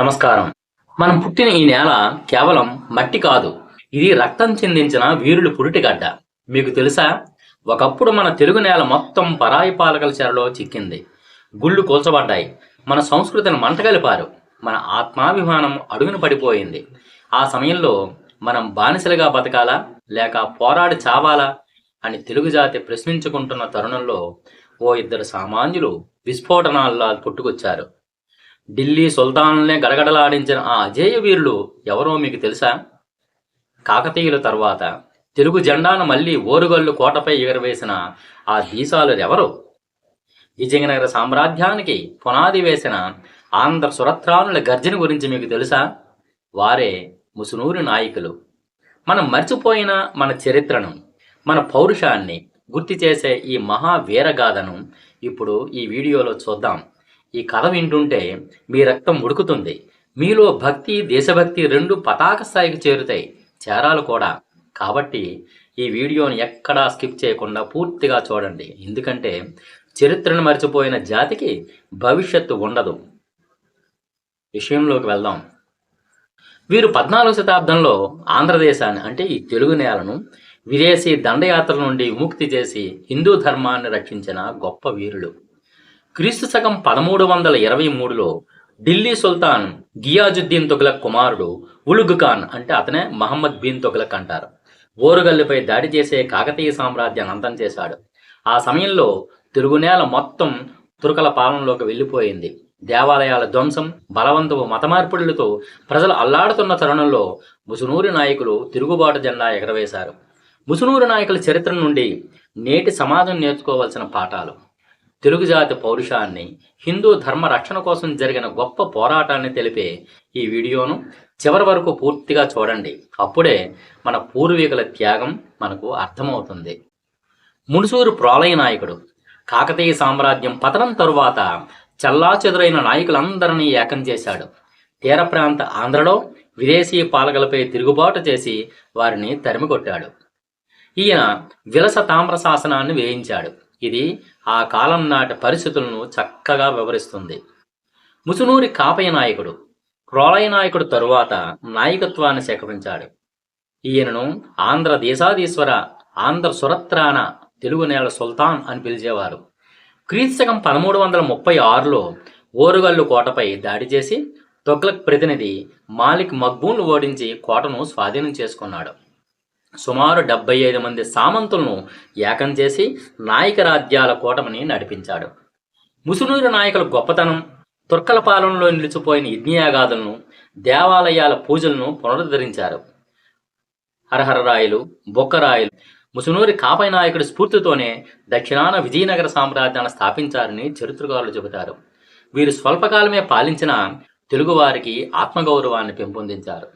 నమస్కారం. మనం పుట్టిన ఈ నేల కేవలం మట్టి కాదు ఇది రక్తం చెందించిన వీరుల పురిటిగడ్డ. మీకు తెలుసా? ఒకప్పుడు మన తెలుగు నేల మొత్తం పరాయి పాలకల చెరలో చిక్కింది. గుళ్ళు కూల్చబడ్డాయి. మన సంస్కృతిని మంటగలిపారు. మన ఆత్మాభిమానం అడుగున పడిపోయింది. ఆ సమయంలో మనం బానిసలుగా బతకాలా? లేక పోరాడి చావాలా? అని తెలుగు జాతి ప్రశ్నించుకుంటున్న తరుణంలో ఓ ఇద్దరు సామాన్యులు విస్ఫోటనాల్లో పుట్టుకొచ్చారు ఢిల్లీ సుల్తాన్లనే గడగడలాడించిన ఆ అజేయ వీరులు ఎవరో మీకు తెలుసా? కాకతీయుల తర్వాత తెలుగు జెండాను మళ్ళీ ఓరుగల్లు కోటపై ఎగరవేసిన ఆ దీసాలు ఎవరు? విజయనగర సామ్రాజ్యానికి పునాది వేసిన ఆంధ్ర సురత్రానుల గర్జన గురించి మీకు తెలుసా? వారే ముసునూరి నాయకులు. మనం మర్చిపోయిన మన చరిత్రను మన పౌరుషాన్ని గుర్తు చేసే ఈ మహావీరగాథను ఇప్పుడు ఈ వీడియోలో చూద్దాం. ఈ కథ వింటుంటే మీ రక్తం ఉడుకుతుంది. మీలో భక్తి దేశభక్తి రెండు పతాక స్థాయికి చేరుతాయి. చేరాలు కూడా. కాబట్టి ఈ వీడియోని ఎక్కడా స్కిప్ చేయకుండా పూర్తిగా చూడండి. ఎందుకంటే చరిత్రను మర్చిపోయిన జాతికి భవిష్యత్తు ఉండదు. విషయంలోకి వెళ్దాం. వీరు పద్నాలుగు శతాబ్దంలో ఆంధ్రదేశాన్ని అంటే ఈ తెలుగు నేలను విదేశీ దండయాత్రల నుండి విముక్తి చేసి హిందూ ధర్మాన్ని రక్షించిన గొప్ప వీరులు. క్రీస్తు శకం పదమూడు వందల ఇరవై మూడులో ఢిల్లీ సుల్తాన్ గియాజుద్దీన్ తొగలక్ కుమారుడు ఉలుగ్ ఖాన్ అంటే అతనే మహమ్మద్ బిన్ తొగలక్ అంటారు ఓరుగల్లుపై దాడి చేసే కాకతీయ సామ్రాజ్యాన్ని అంతం చేశాడు. ఆ సమయంలో తిరుగునేల మొత్తం తురకల పాలనలోకి వెళ్ళిపోయింది. దేవాలయాల ధ్వంసం బలవంతపు మతమార్పిడులతో ప్రజలు అల్లాడుతున్న తరుణంలో ముసునూరి నాయకులు తిరుగుబాటు జెండా ఎగరవేశారు. ముసునూరు నాయకుల చరిత్ర నుండి నేటి సమాజం నేర్చుకోవాల్సిన పాఠాలు. తెలుగు జాతి పౌరుషాన్ని హిందూ ధర్మ రక్షణ కోసం జరిగిన గొప్ప పోరాటాన్ని తెలిపే ఈ వీడియోను చివరి వరకు పూర్తిగా చూడండి. అప్పుడే మన పూర్వీకుల త్యాగం మనకు అర్థమవుతుంది. మునుసూరు ప్రోలయ నాయకుడు కాకతీయ సామ్రాజ్యం పతనం తరువాత చల్లాచెదురైన నాయకులందరినీ ఏకం చేశాడు. తీర ప్రాంత ఆంధ్రలో విదేశీ పాలకలపై తిరుగుబాటు చేసి వారిని తరిమికొట్టాడు. ఈయన విలస తామ్ర శాసనాన్ని వేయించాడు. ఇది ఆ కాలం నాటి పరిస్థితులను చక్కగా వివరిస్తుంది. ముసునూరి కాపయ్య నాయకుడు ప్రోలయ నాయకుడు తరువాత నాయకత్వాన్ని సేకరించాడు. ఈయనను ఆంధ్ర దేశాధీశ్వర ఆంధ్ర సురత్రాన తెలుగు నేల సుల్తాన్ అని పిలిచేవారు. క్రీస్తకం పదమూడు వందల ముప్పై ఆరులో ఓరుగల్లు కోటపై దాడి చేసి తొగ్లక్ ప్రతినిధి మాలిక్ మక్బూన్ను ఓడించి కోటను స్వాధీనం చేసుకున్నాడు. సుమారు డెబ్బై ఐదు మంది సామంతులను ఏకం చేసి నాయక రాజ్యాల కూటమిని నడిపించాడు. ముసునూరు నాయకుల గొప్పతనం తుర్కల పాలనలో నిలిచిపోయిన యజ్ఞయాగాదులను దేవాలయాల పూజలను పునరుద్ధరించారు. హరహరరాయలు బొక్కరాయలు ముసునూరి కాపై నాయకుడి స్ఫూర్తితోనే దక్షిణాన విజయనగర సామ్రాజ్యాన్ని స్థాపించారని చరిత్రకారులు చెబుతారు. వీరు స్వల్పకాలమే పాలించిన తెలుగువారికి ఆత్మగౌరవాన్ని పెంపొందించారు.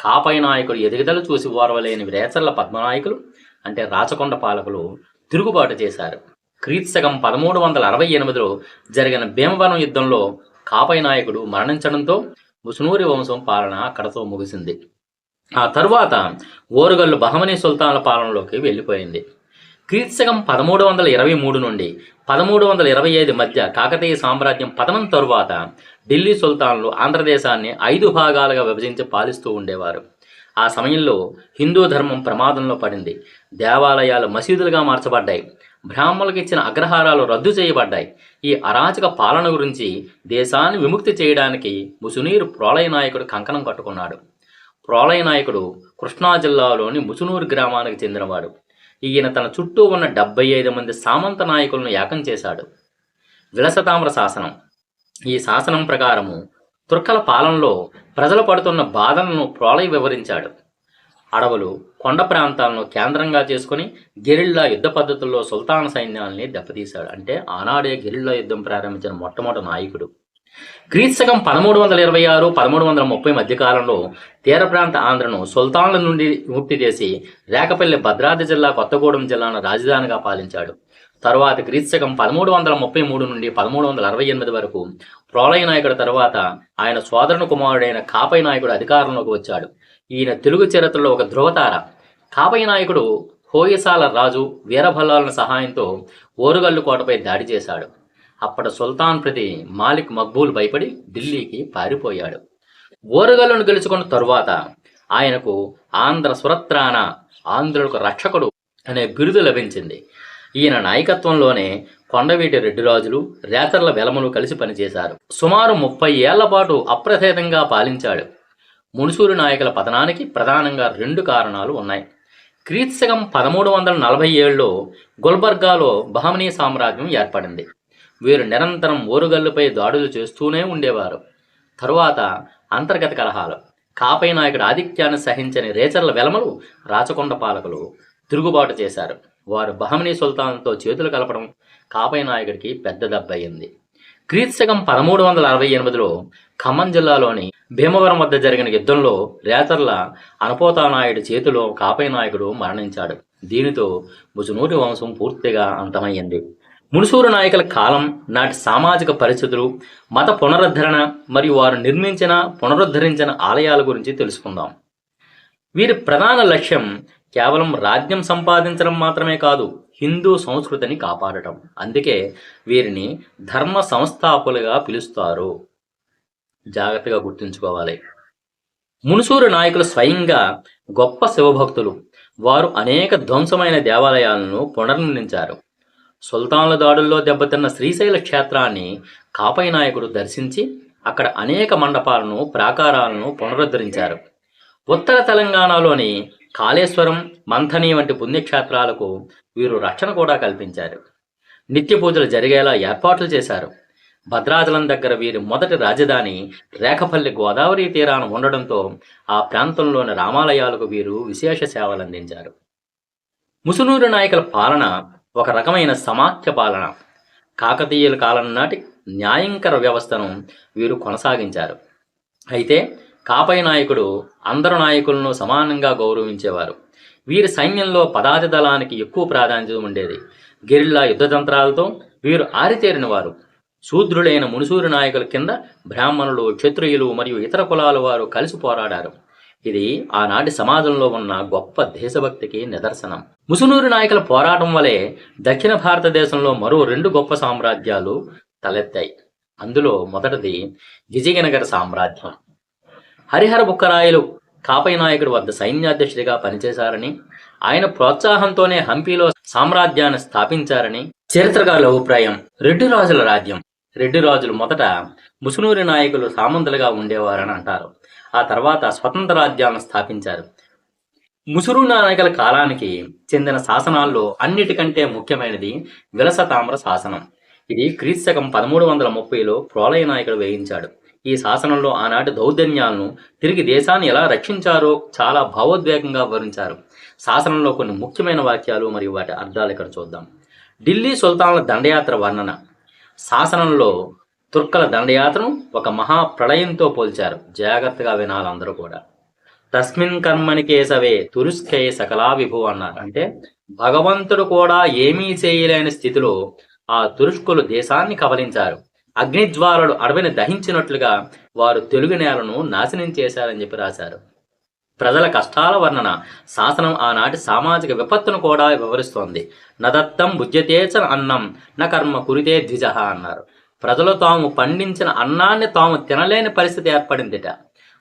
కాపై నాయకుడు ఎదుగుదల చూసి ఓర్వలేని రేచర్ల పద్మనాయకులు అంటే రాచకొండ పాలకులు తిరుగుబాటు చేశారు. క్రీత్సకం పదమూడు వందల అరవై ఎనిమిదిలో జరిగిన భీమవరం యుద్ధంలో కాపై నాయకుడు మరణించడంతో ముసునూరి వంశం పాలన అక్కడతో ముగిసింది. ఆ తరువాత ఓరుగల్లు బహమనీ సుల్తాన్ల పాలనలోకి వెళ్ళిపోయింది. క్రీత్సకం పదమూడు వందల ఇరవై మూడు నుండి పదమూడు వందల ఇరవై ఐదు మధ్య కాకతీయ సామ్రాజ్యం పతనం తరువాత ఢిల్లీ సుల్తాన్లు ఆంధ్రదేశాన్ని ఐదు భాగాలుగా విభజించి పాలిస్తూ ఉండేవారు. ఆ సమయంలో హిందూ ధర్మం ప్రమాదంలో పడింది. దేవాలయాలు మసీదులుగా మార్చబడ్డాయి. బ్రాహ్మణులకు ఇచ్చిన అగ్రహారాలు రద్దు చేయబడ్డాయి. ఈ అరాచక పాలన గురించి దేశాన్ని విముక్తి చేయడానికి ముసునీరు ప్రోలయ నాయకుడు కంకణం కట్టుకున్నాడు. ప్రోలయ నాయకుడు కృష్ణా జిల్లాలోని ముసునూరు గ్రామానికి చెందినవాడు. ఈయన తన చుట్టూ ఉన్న డెబ్బై ఐదు మంది సామంత నాయకులను ఏకం చేశాడు. విలసతామ్ర శాసనం ఈ శాసనం ప్రకారము తుర్కల పాలనలో ప్రజలు పడుతున్న బాధలను ప్రోళయ వివరించాడు. అడవులు కొండ ప్రాంతాలను కేంద్రంగా చేసుకుని గెరిల్లా యుద్ధ పద్ధతుల్లో సుల్తాన్ సైన్యాల్ని దెబ్బతీశాడు. అంటే ఆనాడే గెరిల్లా యుద్ధం ప్రారంభించిన మొట్టమొదటి నాయకుడు. క్రీస్తకం పదమూడు వందల ఇరవై ఆరు పదమూడు వందల ముప్పై మధ్యకాలంలో తీర ప్రాంత ఆంధ్రను సుల్తాన్ల నుండి విముక్తి చేసి రేకపల్లి భద్రాద్రి జిల్లా కొత్తగూడెం జిల్లాను రాజధానిగా పాలించాడు. తర్వాత క్రీస్తకం పదమూడు వందల ముప్పై మూడు నుండి పదమూడు వందల అరవై ఎనిమిది వరకు ప్రోలయ నాయకుడు తర్వాత ఆయన సోదరుని కుమారుడైన కాపై నాయకుడు అధికారంలోకి వచ్చాడు. ఈయన తెలుగు చరిత్రలో ఒక ధ్రువతార కాపై నాయకుడు హోయసాల రాజు వీరభల్లాల సహాయంతో ఓరుగల్లు కోటపై దాడి చేశాడు. అప్పటి సుల్తాన్ ప్రతి మాలిక్ మక్బూల్ భయపడి ఢిల్లీకి పారిపోయాడు. ఓరుగల్లును గెలుచుకున్న తరువాత ఆయనకు ఆంధ్ర సురత్రాన ఆంధ్రులకు రక్షకుడు అనే బిరుదు లభించింది. ఈయన నాయకత్వంలోనే కొండవీటి రెడ్డిరాజులు రేతర్ల వెలమలు కలిసి పనిచేశారు. సుమారు ముప్పై ఏళ్ళ పాటు అప్రసేదంగా పాలించాడు. మునుసూరు నాయకుల పతనానికి ప్రధానంగా రెండు కారణాలు ఉన్నాయి. క్రీత్సకం పదమూడు వందల నలభై ఏడులో గుల్బర్గాలో బహమనీ సామ్రాజ్యం ఏర్పడింది. వీరు నిరంతరం ఓరుగల్లుపై దాడులు చేస్తూనే ఉండేవారు. తరువాత అంతర్గత కలహాలు. కాపై నాయకుడు ఆధిక్యాన్ని సహించని రేచర్ల వెలమలు రాచకొండ పాలకులు తిరుగుబాటు చేశారు. వారు బహమినీ సుల్తాన్తో చేతులు కలపడం కాపై నాయకుడికి పెద్ద దెబ్బ అయింది. క్రీత్సకం పదమూడు వందల అరవై ఎనిమిదిలో ఖమ్మం జిల్లాలోని భీమవరం వద్ద జరిగిన యుద్ధంలో రేతర్ల అనుపోతానాయుడు చేతిలో కాపై నాయకుడు మరణించాడు. దీనితో ముసునూరి వంశం పూర్తిగా అంతమయ్యింది. మునుసూరు నాయకుల కాలం నాటి సామాజిక పరిస్థితులు మత పునరుద్ధరణ మరియు వారు నిర్మించిన పునరుద్ధరించిన ఆలయాల గురించి తెలుసుకుందాం. వీరి ప్రధాన లక్ష్యం కేవలం రాజ్యం సంపాదించడం మాత్రమే కాదు హిందూ సంస్కృతిని కాపాడటం. అందుకే వీరిని ధర్మ సంస్థాపులుగా పిలుస్తారు. జాగ్రత్తగా గుర్తుంచుకోవాలి. మునుసూరు నాయకులు స్వయంగా గొప్ప శివభక్తులు. వారు అనేక ధ్వంసమైన దేవాలయాలను పునర్నిర్మించారు. సుల్తాన్ల దాడుల్లో దెబ్బతిన్న శ్రీశైల క్షేత్రాన్ని కాపై నాయకుడు దర్శించి అక్కడ అనేక మండపాలను ప్రాకారాలను పునరుద్ధరించారు. ఉత్తర తెలంగాణలోని కాళేశ్వరం మంథని వంటి పుణ్యక్షేత్రాలకు వీరు రక్షణ కూడా కల్పించారు. నిత్య పూజలు జరిగేలా ఏర్పాట్లు చేశారు. భద్రాచలం దగ్గర వీరి మొదటి రాజధాని రేఖపల్లి గోదావరి తీరాన ఉండడంతో ఆ ప్రాంతంలోని రామాలయాలకు వీరు విశేష సేవలు అందించారు ముసునూరు నాయకుల పాలన ఒక రకమైన సమాఖ్య పాలన. కాకతీయుల కాలం నాటి న్యాయంకర వ్యవస్థను వీరు కొనసాగించారు. అయితే కాపై నాయకుడు అందరు నాయకులను సమానంగా గౌరవించేవారు. వీరి సైన్యంలో పదాతి దళానికి ఎక్కువ ప్రాధాన్యత ఉండేది. గెరిల్లా యుద్ధతంత్రాలతో వీరు ఆరితేరిన వారు శూద్రులైన మునుసూరు నాయకుల కింద బ్రాహ్మణులు క్షత్రియులు మరియు ఇతర కులాల వారు కలిసి పోరాడారు. ఇది ఆనాటి సమాజంలో ఉన్న గొప్ప దేశభక్తికి నిదర్శనం. ముసునూరు నాయకుల పోరాటం వలె దక్షిణ భారతదేశంలో మరో రెండు గొప్ప సామ్రాజ్యాలు తలెత్తాయి. అందులో మొదటిది విజయనగర సామ్రాజ్యం. హరిహర బుక్కరాయలు కాపై నాయకుడు వద్ద సైన్యాధ్యక్షుడిగా పనిచేశారని ఆయన ప్రోత్సాహంతోనే హంపీలో సామ్రాజ్యాన్ని స్థాపించారని చరిత్రకారుల అభిప్రాయం. రెడ్డి రాజుల రాజ్యం. రెడ్డి రాజులు మొదట ముసునూరి నాయకులు సామంతులుగా ఉండేవారని అంటారు. ఆ తర్వాత స్వతంత్ర రాజ్యాలను స్థాపించారు. ముసురు నాయకుల కాలానికి చెందిన శాసనాల్లో అన్నిటికంటే ముఖ్యమైనది విలస తామ్ర శాసనం. ఇది క్రీస్తకం పదమూడు వందల ముప్పైలో ప్రోలయ నాయకుడు వేయించాడు. ఈ శాసనంలో ఆనాటి దౌర్జన్యాలను తిరిగి దేశాన్ని ఎలా రక్షించారో చాలా భావోద్వేగంగా వివరించారు. శాసనంలో కొన్ని ముఖ్యమైన వాక్యాలు మరియు వాటి అర్థాలు ఇక్కడ చూద్దాం. ఢిల్లీ సుల్తాన్ల దండయాత్ర వర్ణన. శాసనంలో తుర్కల దండయాత్రను ఒక మహా ప్రళయంతో పోల్చారు. జాగ్రత్తగా వినాలి అందరూ కూడా. తస్మిన్ కర్మని కేశవే తురుస్కే సకలా విభు అన్నారు. అంటే భగవంతుడు కూడా ఏమీ చేయలేని స్థితిలో ఆ తురుష్కులు దేశాన్ని కబలించారు. అగ్నిజ్వాలలు అడవిని దహించినట్లుగా వారు తెలుగు నేలను నాశనం చేశారని చెప్పి రాశారు. ప్రజల కష్టాల వర్ణన శాసనం ఆనాటి సామాజిక విపత్తును కూడా వివరిస్తోంది. నదత్తం భుజ్యతేచ అన్నం న కర్మ కురితే ద్విజ అన్నారు. ప్రజలు తాము పండించిన అన్నాన్ని తాము తినలేని పరిస్థితి ఏర్పడిందిట.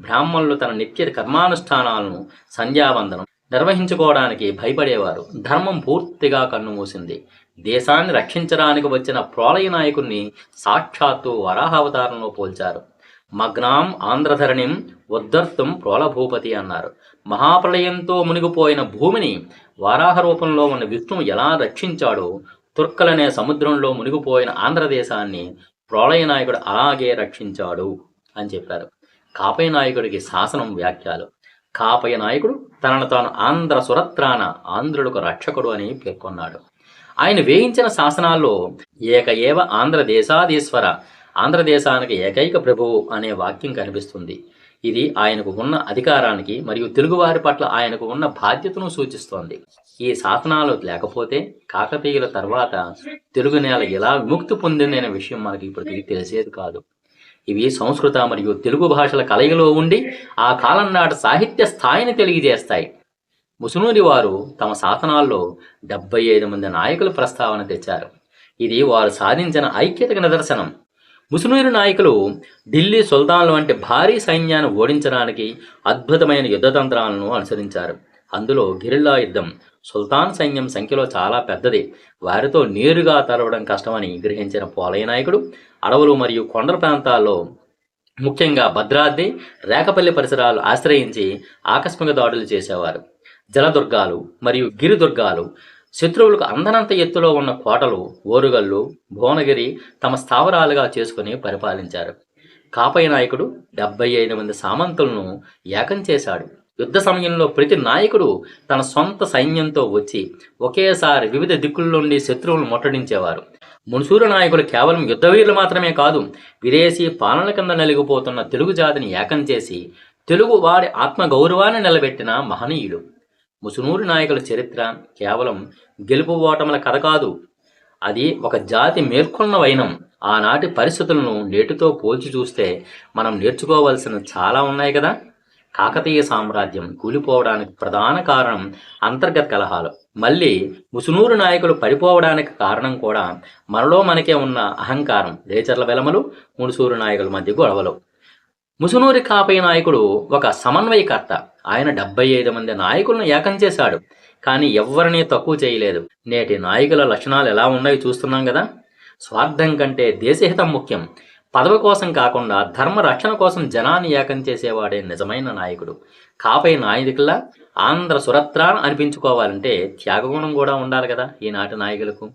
బ్రాహ్మణులు తన నిత్య కర్మానుష్ఠానాలను సంధ్యావందనం నిర్వహించుకోవడానికి భయపడేవారు. ధర్మం పూర్తిగా కన్నుమూసింది. దేశాన్ని రక్షించడానికి వచ్చిన ప్రోలయ నాయకుణ్ణి సాక్షాత్తు వరాహావతారంలో పోల్చారు. మగ్నాం ఆంధ్రధరణిం ఉద్ధర్తం ప్రోలభూపతి అన్నారు. మహాప్రళయంతో మునిగిపోయిన భూమిని వారాహ రూపంలో ఉన్న విష్ణువు ఎలా రక్షించాడో తుర్కలనే సముద్రంలో మునిగిపోయిన ఆంధ్రదేశాన్ని ప్రోలయ నాయకుడు అలాగే రక్షించాడు అని చెప్పారు. కాపయ నాయకుడికి శాసనం వ్యాఖ్యలు. కాపయ నాయకుడు తనను తాను ఆంధ్ర సురత్రాన ఆంధ్రులకు రక్షకుడు అని పేర్కొన్నాడు. ఆయన వేయించిన శాసనాల్లో ఏక ఏవ ఆంధ్రదేశాధీశ్వర ఆంధ్రదేశానికి ఏకైక ప్రభువు అనే వాక్యం కనిపిస్తుంది. ఇది ఆయనకు ఉన్న అధికారానికి మరియు తెలుగువారి పట్ల ఆయనకు ఉన్న బాధ్యతను సూచిస్తోంది. ఈ శాసనాలు లేకపోతే కాకతీయుల తర్వాత తెలుగు నేల ఎలా విముక్తి పొందిందనే విషయం మనకి ఇప్పటికీ తెలిసేది కాదు. ఇవి సంస్కృత మరియు తెలుగు భాషల కలయికలో ఉండి ఆ కాలం నాటి సాహిత్య స్థాయిని తెలియజేస్తాయి. ముసునూరి వారు తమ శాసనాల్లో డెబ్బై ఐదు మంది నాయకుల ప్రస్తావన తెచ్చారు. ఇది వారు సాధించిన ఐక్యతకు నిదర్శనం. ముసునూరి నాయకులు ఢిల్లీ సుల్తాన్లు వంటి భారీ సైన్యాన్ని ఓడించడానికి అద్భుతమైన యుద్ధతంత్రాలను అనుసరించారు. అందులో గిరిల్లా యుద్ధం సుల్తాన్ సైన్యం సంఖ్యలో చాలా పెద్దది. వారితో నేరుగా తరవడం కష్టమని గ్రహించిన పోలయ్య నాయకుడు అడవులు మరియు కొండల ప్రాంతాల్లో ముఖ్యంగా భద్రాద్రి రేకపల్లి పరిసరాలు ఆశ్రయించి ఆకస్మిక దాడులు చేసేవారు. జలదుర్గాలు మరియు గిరిదుర్గాలు శత్రువులకు అందనంత ఎత్తులో ఉన్న కోటలు ఓరుగల్లు భువనగిరి తమ స్థావరాలుగా చేసుకుని పరిపాలించారు. కాపయ్య నాయకుడు డెబ్బై ఐదు మంది సామంతులను ఏకం చేశాడు. యుద్ధ సమయంలో ప్రతి నాయకుడు తన సొంత సైన్యంతో వచ్చి ఒకేసారి వివిధ దిక్కుల నుండి శత్రువులను ముట్టడించేవారు. మున్సూరు నాయకులు కేవలం యుద్ధవీరులు మాత్రమే కాదు విదేశీ పాలన కింద నలిగిపోతున్న తెలుగు జాతిని ఏకం చేసి తెలుగు వారి ఆత్మ గౌరవాన్ని నిలబెట్టిన మహనీయులు. ముసునూరు నాయకుల చరిత్ర కేవలం గెలుపు ఓటముల కథ కాదు అది ఒక జాతి మేల్కొన్న వైనం. ఆనాటి పరిస్థితులను నేటితో పోల్చి చూస్తే మనం నేర్చుకోవాల్సిన చాలా ఉన్నాయి కదా. కాకతీయ సామ్రాజ్యం కూలిపోవడానికి ప్రధాన కారణం అంతర్గత కలహాలు. మళ్ళీ ముసునూరు నాయకులు పడిపోవడానికి కారణం కూడా మనలో మనకే ఉన్న అహంకారం రేచర్ల వెలమలు మునుసూరు నాయకుల మధ్య గొడవలు. ముసునూరి కాపయ్య నాయకుడు ఒక సమన్వయకర్త. ఆయన డెబ్బై ఐదు మంది నాయకులను ఏకం చేశాడు. కానీ ఎవరిని తక్కువ చేయలేదు. నేటి నాయకుల లక్షణాలు ఎలా ఉన్నాయో చూస్తున్నాం కదా? స్వార్థం కంటే దేశహితం ముఖ్యం. పదవి కోసం కాకుండా ధర్మ రక్షణ కోసం జనాన్ని ఏకం చేసేవాడే నిజమైన నాయకుడు. కాపై నాయకుల్లా ఆంధ్ర సురత్రాన్ అనిపించుకోవాలంటే త్యాగగుణం కూడా ఉండాలి కదా ఈనాటి నాయకులకు.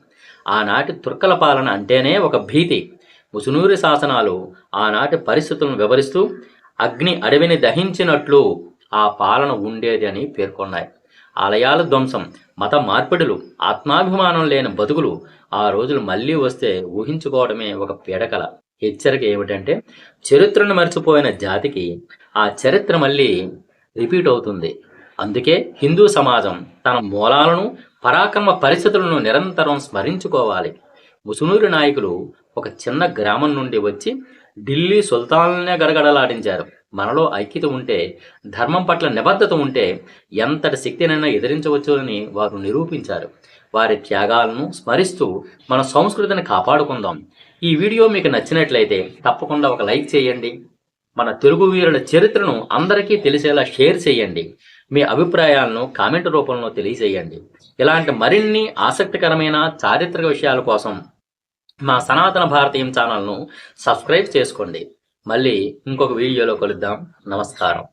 ఆనాటి తుర్కల పాలన అంటేనే ఒక భీతి. ముసునూరి శాసనాలు ఆనాటి పరిస్థితులను వివరిస్తూ అగ్ని అడవిని దహించినట్లు ఆ పాలన ఉండేది అని పేర్కొన్నాయి. ఆలయాల ధ్వంసం మత మార్పిడులు ఆత్మాభిమానం లేని బతుకులు ఆ రోజులు మళ్ళీ వస్తే ఊహించుకోవడమే ఒక పీడకల. హెచ్చరిక ఏమిటంటే చరిత్రను మర్చిపోయిన జాతికి ఆ చరిత్ర మళ్ళీ రిపీట్ అవుతుంది. అందుకే హిందూ సమాజం తన మూలాలను పరాక్రమ పరిస్థితులను నిరంతరం స్మరించుకోవాలి. ముసునూరి నాయకులు ఒక చిన్న గ్రామం నుండి వచ్చి ఢిల్లీ సుల్తాన్నే గడగడలాడించారు. మనలో ఐక్యత ఉంటే ధర్మం పట్ల నిబద్ధత ఉంటే ఎంతటి శక్తినైనా ఎదిరించవచ్చు అని వారు నిరూపించారు. వారి త్యాగాలను స్మరిస్తూ మన సంస్కృతిని కాపాడుకుందాం. ఈ వీడియో మీకు నచ్చినట్లయితే తప్పకుండా ఒక లైక్ చేయండి. మన తెలుగు వీరుల చరిత్రను అందరికీ తెలిసేలా షేర్ చేయండి. మీ అభిప్రాయాలను కామెంట్ రూపంలో తెలియజేయండి. ఇలాంటి మరిన్ని ఆసక్తికరమైన చారిత్రక విషయాల కోసం మా సనాతన భారతీయం ఛానల్ను సబ్స్క్రైబ్ చేసుకోండి. మళ్ళీ ఇంకొక వీడియోలో కలుద్దాం. నమస్కారం.